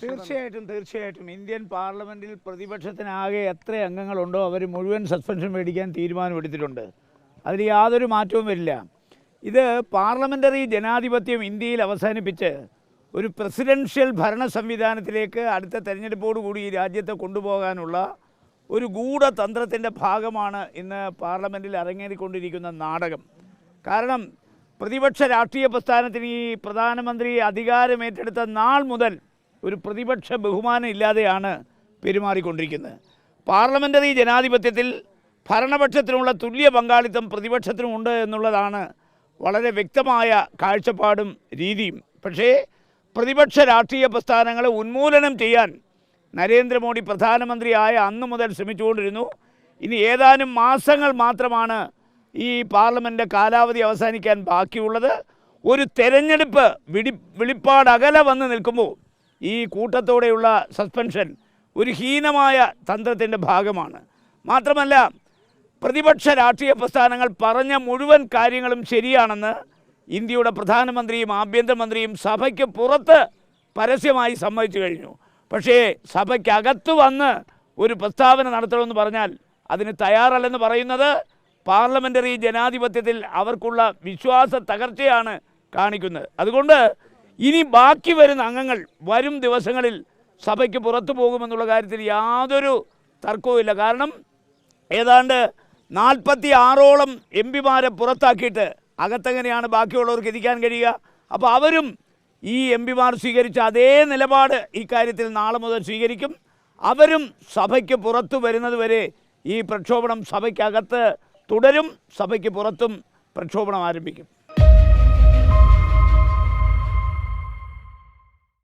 തീർച്ചയായിട്ടും തീർച്ചയായിട്ടും. ഇന്ത്യൻ പാർലമെന്റിൽ പ്രതിപക്ഷത്തിനാകെ എത്ര അംഗങ്ങളുണ്ടോ അവർ മുഴുവൻ സസ്പെൻഷൻ മേടിക്കാൻ തീരുമാനമെടുത്തിട്ടുണ്ട്. അതിൽ യാതൊരു മാറ്റവും വരില്ല. ഇത് പാർലമെന്ററി ജനാധിപത്യം ഇന്ത്യയിൽ അവസാനിപ്പിച്ച് ഒരു പ്രസിഡൻഷ്യൽ ഭരണ സംവിധാനത്തിലേക്ക് അടുത്ത തെരഞ്ഞെടുപ്പോടുകൂടി ഈ രാജ്യത്തെ കൊണ്ടുപോകാനുള്ള ഒരു ഗൂഢതന്ത്രത്തിന്റെ ഭാഗമാണ് ഇന്ന് പാർലമെന്റിൽ അരങ്ങേറിക്കൊണ്ടിരിക്കുന്ന നാടകം. കാരണം പ്രതിപക്ഷ രാഷ്ട്രീയ പ്രസ്ഥാനത്തിന് ഈ പ്രധാനമന്ത്രി അധികാരമേറ്റെടുത്ത നാൾ മുതൽ ഒരു പ്രതിപക്ഷ ബഹുമാനം ഇല്ലാതെയാണ് പെരുമാറിക്കൊണ്ടിരിക്കുന്നത്. പാർലമെന്ററി ജനാധിപത്യത്തിൽ ഭരണപക്ഷത്തിനുള്ള തുല്യ പങ്കാളിത്തം പ്രതിപക്ഷത്തിനുമുണ്ട് എന്നുള്ളതാണ് വളരെ വ്യക്തമായ കാഴ്ചപ്പാടും രീതിയും. പക്ഷേ പ്രതിപക്ഷ രാഷ്ട്രീയ പ്രസ്ഥാനങ്ങളെ ഉന്മൂലനം ചെയ്യാൻ നരേന്ദ്രമോദി പ്രധാനമന്ത്രിയായ അന്നു മുതൽ ശ്രമിച്ചുകൊണ്ടിരുന്നു. ഇനി ഏതാനും മാസങ്ങൾ മാത്രമാണ് ഈ പാർലമെന്റ് കാലാവധി അവസാനിക്കാൻ ബാക്കിയുള്ളത്. ഒരു തെരഞ്ഞെടുപ്പ് വിടി വെളിപ്പാടകല വന്ന് നിൽക്കുമ്പോൾ ഈ കൂട്ടത്തോടെയുള്ള സസ്പെൻഷൻ ഒരു ഹീനമായ തന്ത്രത്തിന്റെ ഭാഗമാണ്. മാത്രമല്ല പ്രതിപക്ഷ രാഷ്ട്രീയ പ്രസ്ഥാനങ്ങൾ പറഞ്ഞ മുഴുവൻ കാര്യങ്ങളും ശരിയാണെന്ന് ഇന്ത്യയുടെ പ്രധാനമന്ത്രിയും ആഭ്യന്തരമന്ത്രിയും സഭയ്ക്ക് പുറത്ത് പരസ്യമായി സമ്മതിച്ചു കഴിഞ്ഞു. പക്ഷേ സഭയ്ക്കകത്ത് വന്ന് ഒരു പ്രസ്താവന നടത്തണമെന്ന് പറഞ്ഞാൽ അതിന് തയ്യാറല്ലെന്ന് പറയുന്നത് പാർലമെന്ററി ജനാധിപത്യത്തിൽ അവർക്കുള്ള വിശ്വാസ തകർച്ചയാണ് കാണിക്കുന്നത്. അതുകൊണ്ട് ഇനി ബാക്കി വരുന്ന അംഗങ്ങൾ വരും ദിവസങ്ങളിൽ സഭയ്ക്ക് പുറത്തു പോകുമെന്നുള്ള കാര്യത്തിൽ യാതൊരു തർക്കവുമില്ല കാരണം ഏതാണ്ട് നാൽപ്പത്തി ആറോളം എം പിമാരെ പുറത്താക്കിയിട്ട് അകത്തെങ്ങനെയാണ് ബാക്കിയുള്ളവർക്ക് ഇരിക്കാൻ കഴിയുക? അപ്പോൾ അവരും ഈ എം പിമാർ സ്വീകരിച്ച അതേ നിലപാട് ഇക്കാര്യത്തിൽ നാളെ മുതൽ സ്വീകരിക്കും. അവരും സഭയ്ക്ക് പുറത്തു വരുന്നത് വരെ ഈ പ്രക്ഷോഭണം സഭയ്ക്കകത്ത് തുടരും. സഭയ്ക്ക് പുറത്തും പ്രക്ഷോഭണം ആരംഭിക്കും.